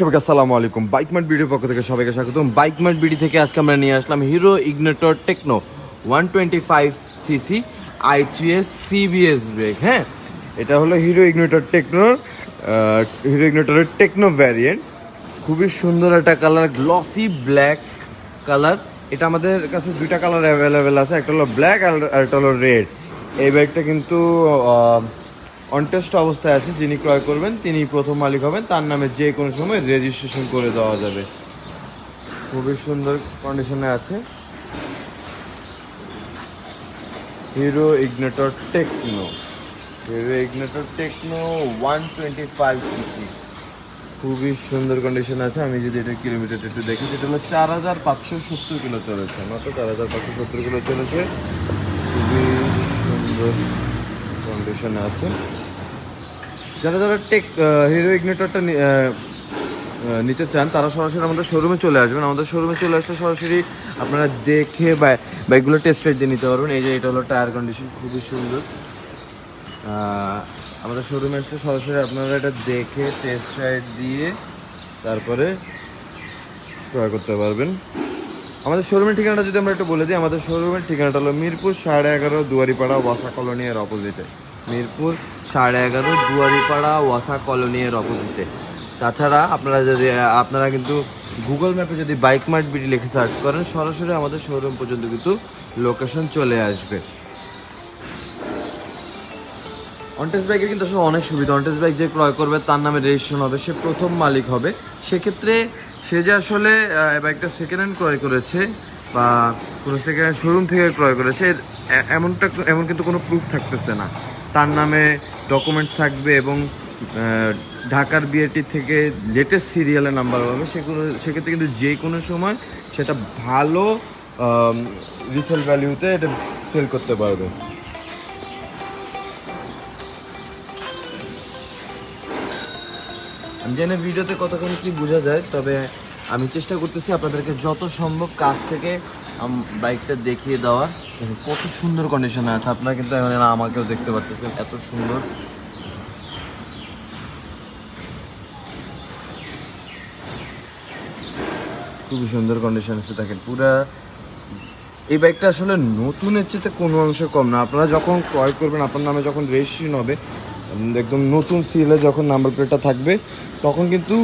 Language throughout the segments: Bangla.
সবাইকে আলাইকুম। বাইক পক্ষ থেকে সবাইকে বাইক মার্ট থেকে আজকে আমরা নিয়ে আসলাম Hero Ignitor Techno one twenty five I S CBS হ্যাঁ? এটা হলো হিরো ইগনেটর টেকনোর হিরো টেকনো খুবই সুন্দর একটা কালার গ্লসি ব্ল্যাক কালার এটা আমাদের কাছে দুইটা কালার অ্যাভেলেবেল আছে, একটা হলো ব্ল্যাক আর একটা হলো রেড এই ব্যাগটা কিন্তু অনটেস্ট অবস্থায় আছে, যিনি ক্রয় করবেন তিনি প্রথম মালিক হবেন, তার নামে যে কোনো সময় রেজিস্ট্রেশন করে দেওয়া যাবে। খুবই সুন্দর কন্ডিশনে আছে। Hero Ignitor Techno Hero Ignitor Techno one twenty five CC খুবই সুন্দর কন্ডিশন আছে, আমি যদি এটা কিলোমিটার একটু দেখি যেটা হলো চার হাজার পাঁচশো সত্তর কিলো চলেছে, মাত্র চার হাজার পাঁচশো সত্তর কিলো চলেছে। খুবই সুন্দর কন্ডিশনে আছে। যারা যারা টেক হিরো ইগনেটরটা নিতে চান, তারা সরাসরি আমাদের শোরুমে চলে আসবেন। আমাদের শোরুমে চলে আসলে সরাসরি আপনারা দেখে বাইকগুলো টেস্ট রাইড দিয়ে নিতে পারবেন। এই যে এটা হলো টায়ার কন্ডিশন খুবই সুন্দর। আমাদের শোরুমে আসলে সরাসরি আপনারা এটা দেখে টেস্ট রাইড দিয়ে তারপরে ক্রয় করতে পারবেন। আমাদের শোরুমের ঠিকানাটা যদি আমরা একটু বলে দিই, আমাদের শোরুমের ঠিকানাটা হলো মিরপুর সাড়ে এগারো দুয়ারিপাড়া ওয়াসা কলোনি এর অপোজিটে মিরপুর, সাড়ে এগারো, দুয়ারিপাড়া, ওয়াসা কলোনি এর অপোজিটে। তাছাড়া আপনারা যদি, আপনারা কিন্তু গুগল ম্যাপে যদি বাইক মার্ট বিডি লিখে সার্চ করেন, সরাসরি আমাদের শোরুম পর্যন্ত কিন্তু লোকেশন চলে আসবে। অনটেস বাইকের কিন্তু আসলে অনেক সুবিধা। অনটেস বাইক যে ক্রয় করবে, তার নামে রেজিস্ট্রেশন হবে, সে প্রথম মালিক হবে। সেক্ষেত্রে সে যে আসলে বাইকটা সেকেন্ড হ্যান্ড ক্রয় করেছে বা কোনো সেকেন্ড শোরুম থেকে ক্রয় করেছে এমনটা এমন কিন্তু কোনো প্রুফ থাকতেছে না। তার নামে ডকুমেন্ট থাকবে এবং ঢাকার বিএটি থেকে লেটেস্ট সিরিয়ালের নাম্বার হবে সেগুলো, সেক্ষেত্রে কিন্তু যে কোনো সময় সেটা ভালো রিসেল ভ্যালিউতে এটা সেল করতে পারবে। আমি জানি ভিডিওতে কতক্ষণ কি বোঝা যায়, তবে আমি চেষ্টা করতেছি আপনাদেরকে যত সম্ভব কাছ থেকে বাইকটা দেখিয়ে দেওয়ার। কত সুন্দর কন্ডিশনে আছে। আপনারা কিন্তু এখন আমাকেও দেখতে পাচ্ছেন এত সুন্দর। খুবই সুন্দর কন্ডিশন আছে, দেখেন পুরা। এই বাইকটা আসলে নতুনের চেয়ে কোনো অংশে কম না। আপনারা যখন ক্রয় করবেন, আপনার নামে যখন রেজিস্ট্রেশন হবে একদম নতুন সিলে যখন নাম্বার প্লেটটা থাকবে, তখন কিন্তু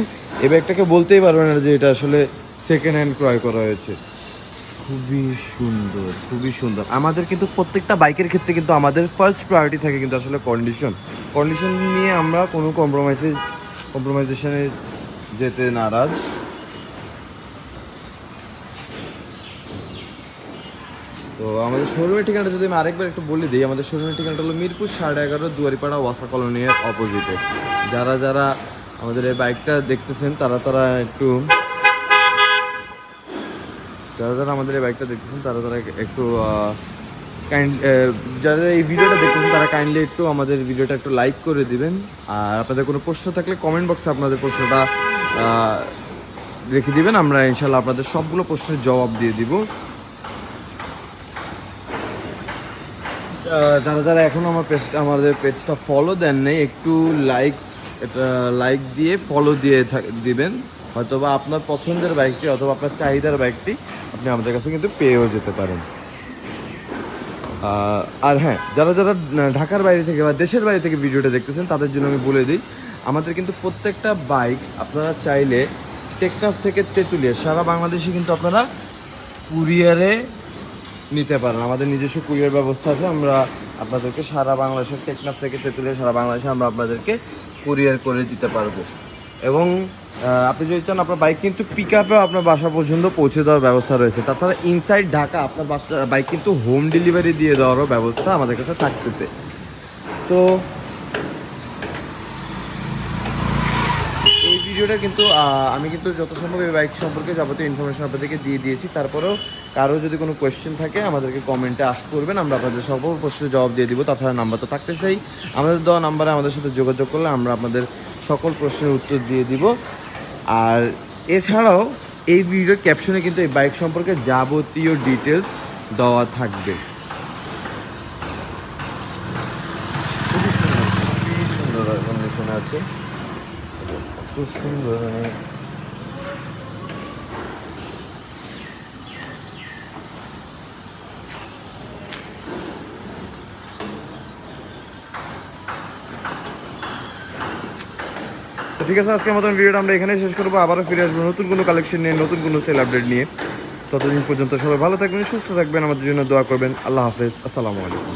এ ব্যাগটাকে বলতেই পারবে না যে এটা আসলে সেকেন্ড হ্যান্ড ক্রয় করা হয়েছে। খুবই সুন্দর খুবই সুন্দর। আমাদের কিন্তু প্রত্যেকটা বাইকের ক্ষেত্রে কিন্তু আমাদের ফার্স্ট প্রায়োরিটি থাকে কিন্তু আসলে কন্ডিশন কন্ডিশন নিয়ে আমরা কোনো কম্প্রোমাইজে কম্প্রোমাইজেশনে যেতে নারাজ। তো আমাদের শোরুমের ঠিকানাটা যদি আমি আরেকবার একটু বলে দিই, আমাদের শোরুমের ঠিকানাটা হলো মিরপুর সাড়ে এগারো দুয়ারিপাড়া ওয়াসা কলোনির অপোজিটে। যারা যারা আমাদের এই বাইকটা দেখতেছেন, তারা তারা একটু যারা যারা আমাদের এই বাইকটা দেখতেছেন, তারা তারা একটু কাইন্ড যারা এই ভিডিওটা দেখতেছেন, তারা কাইন্ডলি একটু আমাদের ভিডিওটা একটু লাইক করে দিবেন। আর আপনাদের কোনো প্রশ্ন থাকলে কমেন্ট বক্সে আপনাদের প্রশ্নটা রেখে দিবেন। আমরা ইনশাল্লাহ আপনাদের সবগুলো প্রশ্নের জবাব দিয়ে দিব। যারা যারা এখনও আমার পেজ আমাদের পেজটা ফলো দেন নেই, একটু লাইক এটা লাইক দিয়ে ফলো দিয়ে দিবেন। হয়তোবা আপনার পছন্দের বাইকটি অথবা আপনার চাহিদার বাইকটি আপনি আমাদের কাছে কিন্তু পেয়েও যেতে পারেন। আর হ্যাঁ যারা যারা ঢাকার বাইরে থেকে বা দেশের বাইরে থেকে ভিডিওটা দেখতেছেন, তাদের জন্য আমি বলে দিই, আমাদের কিন্তু প্রত্যেকটা বাইক আপনারা চাইলে টেকনাফ থেকে তেঁতুলিয়া, সারা বাংলাদেশে কিন্তু আপনারা কুরিয়ারে নিতে পারেন। আমাদের নিজস্ব কুরিয়ার ব্যবস্থা আছে। আমরা আপনাদেরকে সারা বাংলাদেশের টেকনাফ থেকে তেঁতুলিয়া, সারা বাংলাদেশে আমরা আপনাদেরকে কুরিয়ার করে দিতে পারব। এবং আপনি যদি চান আপনার বাইক কিন্তু পিক আপেও আপনার বাসা পর্যন্ত পৌঁছে দেওয়ার ব্যবস্থা রয়েছে। তাছাড়া ইনসাইড ঢাকা আপনার বাসা বাইক কিন্তু হোম ডেলিভারি দিয়ে দেওয়ারও ব্যবস্থা আমাদের কাছে থাকতেছে। তো, এই ভিডিওটা কিন্তু আমি কিন্তু যত সম্ভব এই বাইক সম্পর্কে যাবতীয় ইনফরমেশন আপনাদেরকে দিয়ে দিয়েছি। তারপরেও কারও যদি কোনো কোয়েশ্চেন থাকে, আমাদেরকে কমেন্টে আস করবেন, আমরা আপনাদের সকল প্রশ্নের জবাব দিয়ে দিব। তাছাড়া নাম্বার তো থাকতেছেই। আমাদের দেওয়া নাম্বারে আমাদের সাথে যোগাযোগ করলে আমরা আপনাদের সকল প্রশ্নের উত্তর দিয়ে দিব। আর এছাড়াও এই ভিডিওর ক্যাপশনে কিন্তু এই বাইক সম্পর্কে যাবতীয় ডিটেলস দেওয়া থাকবে। খুবই সুন্দর আছে। এত সুন্দর মানে ঠিক আছে, আজকের মতন ভিডিওটা আমরা এখানে শেষ করব। আবারও ফিরে আসব নতুন কোনো কালেকশন নিয়ে, নতুন কোনো সেল আপডেট নিয়ে। ততদিন পর্যন্ত সবাই ভালো থাকবেন, সুস্থ থাকবেন। আমাদের জন্য দোয়া করবেন। আল্লাহ হাফেজ। আসসালামু আলাইকুম।